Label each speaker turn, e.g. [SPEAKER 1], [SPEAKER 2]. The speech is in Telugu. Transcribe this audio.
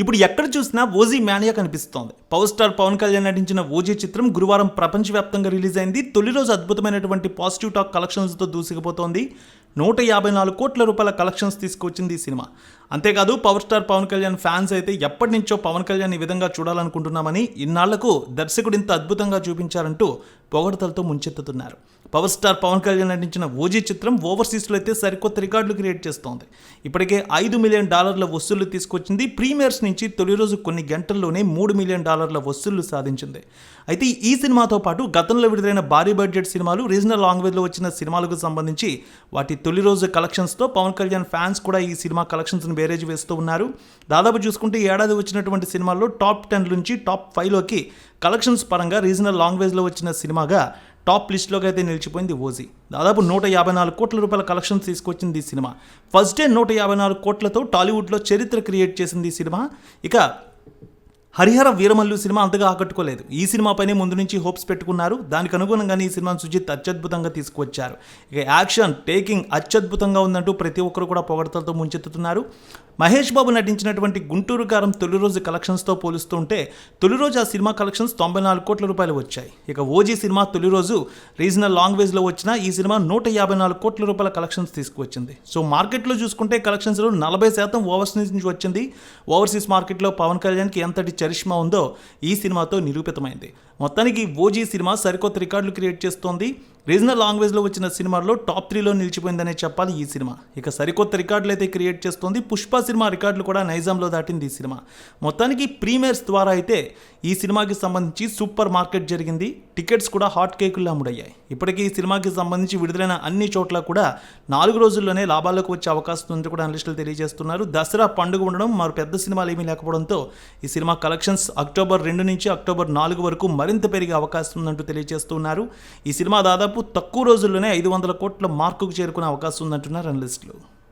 [SPEAKER 1] ఇప్పుడు ఎక్కడ చూసినా ఓజీ మేనియా కనిపిస్తోంది. పవర్ స్టార్ పవన్ కళ్యాణ్ నటించిన ఓజీ చిత్రం గురువారం ప్రపంచవ్యాప్తంగా రిలీజ్ అయింది. తొలి రోజు అద్భుతమైనటువంటి పాజిటివ్ టాక్ కలెక్షన్స్తో దూసుకుపోతోంది. నూట యాభై నాలుగు కోట్ల రూపాయల కలెక్షన్స్ తీసుకొచ్చింది ఈ సినిమా. అంతేకాదు power star Pawan Kalyan fans అయితే ఎప్పటి నుంచో పవన్ కళ్యాణ్ ఈ విధంగా చూడాలనుకుంటున్నామని ఇన్నాళ్ళకు దర్శకుడు ఇంత అద్భుతంగా చూపించారంటూ పొగడతలతో ముంచెత్తుతున్నారు. పవర్ స్టార్ పవన్ కళ్యాణ్ నటించిన ఓజీ చిత్రం ఓవర్సీస్లో అయితే సరికొత్త రికార్డులు క్రియేట్ చేస్తోంది. ఇప్పటికే ఐదు మిలియన్ డాలర్ల వసూళ్ళు తీసుకొచ్చింది. ప్రీమియర్స్ నుంచి తొలి రోజు కొన్ని గంటల్లోనే మూడు మిలియన్ డాలర్ల వసూళ్ళు సాధించింది. అయితే ఈ సినిమాతో పాటు గతంలో విడుదలైన భారీ బడ్జెట్ సినిమాలు రీజనల్ లాంగ్వేజ్లో వచ్చిన సినిమాలకు సంబంధించి వాటి తొలి రోజు కలెక్షన్స్తో పవన్ కళ్యాణ్ ఫ్యాన్స్ కూడా ఈ సినిమా కలెక్షన్స్ని బేరేజ్ వేస్తూ ఉన్నారు. దాదాపు చూసుకుంటే ఏడాది వచ్చినటువంటి సినిమాల్లో టాప్ టెన్ నుంచి టాప్ ఫైవ్లోకి కలెక్షన్స్ పరంగా రీజనల్ లాంగ్వేజ్లో వచ్చిన సినిమాగా టాప్ లిస్ట్లోకి అయితే నిలిచిపోయింది ఓజీ. దాదాపు నూట యాభై నాలుగు కోట్ల రూపాయల కలెక్షన్స్ తీసుకొచ్చింది ఈ సినిమా. ఫస్ట్ డే నూట యాభై నాలుగు కోట్లతో టాలీవుడ్లో చరిత్ర క్రియేట్ చేసింది ఈ సినిమా. ఇక హరిహర వీరమల్లు సినిమా అంతగా ఆకట్టుకోలేదు. ఈ సినిమాపైనే ముందు నుంచి హోప్స్ పెట్టుకున్నారు. దానికి అనుగుణంగానే ఈ సినిమాను సుజిత్ అత్యద్భుతంగా తీసుకువచ్చారు. ఇక యాక్షన్ టేకింగ్ అత్యద్భుతంగా ఉందంటూ ప్రతి ఒక్కరు కూడా పొగడతలతో ముంచెత్తుతున్నారు. మహేష్ బాబు నటించినటువంటి గుంటూరు గారం తొలి రోజు కలెక్షన్స్తో పోలుస్తుంటే తొలి రోజు ఆ సినిమా కలెక్షన్స్ తొంభై నాలుగు కోట్ల రూపాయలు వచ్చాయి. ఇక ఓజీ సినిమా తొలి రోజు రీజనల్ లాంగ్వేజ్లో వచ్చిన ఈ సినిమా నూట యాభై నాలుగు కోట్ల రూపాయల కలెక్షన్స్ తీసుకువచ్చింది. సో మార్కెట్లో చూసుకుంటే కలెక్షన్స్లో నలభై శాతం ఓవర్సీస్ నుంచి వచ్చింది. ఓవర్సీస్ మార్కెట్లో పవన్ కళ్యాణ్కి ఎంతటి చరిష్మా ఉందో ఈ సినిమాతో నిరూపితమైంది. మొత్తానికి ఓజీ సినిమా సరికొత్త రికార్డులు క్రియేట్ చేస్తోంది. రీజనల్ లాంగ్వేజ్లో వచ్చిన సినిమాల్లో టాప్ త్రీలో నిలిచిపోయిందనే చెప్పాలి ఈ సినిమా. ఇక సరికొత్త రికార్డులు అయితే క్రియేట్ చేస్తోంది. పుష్ప సినిమా రికార్డులు కూడా నైజాంలో దాటింది ఈ సినిమా. మొత్తానికి ప్రీమియర్స్ ద్వారా అయితే ఈ సినిమాకి సంబంధించి సూపర్ మార్కెట్ జరిగింది. టికెట్స్ కూడా హాట్ కేకుల్లో అమ్ముడయ్యాయి. ఇప్పటికీ ఈ సినిమాకి సంబంధించి విడుదలైన అన్ని చోట్ల కూడా నాలుగు రోజుల్లోనే లాభాలకు వచ్చే అవకాశం ఉంది కూడా అనలిస్టులు తెలియజేస్తున్నారు. దసరా పండుగ ఉండడం మరి పెద్ద సినిమాలు ఏమీ లేకపోవడంతో ఈ సినిమా కలెక్షన్స్ అక్టోబర్ రెండు నుంచి అక్టోబర్ నాలుగు వరకు మరింత పెరిగే అవకాశం ఉందంటూ తెలియజేస్తున్నారు. ఈ సినిమా దాదాపు తక్కువ రోజుల్లోనే ఐదు వందల కోట్ల మార్కుకు చేరుకునే అవకాశం ఉందంటున్నారు అనలిస్టులు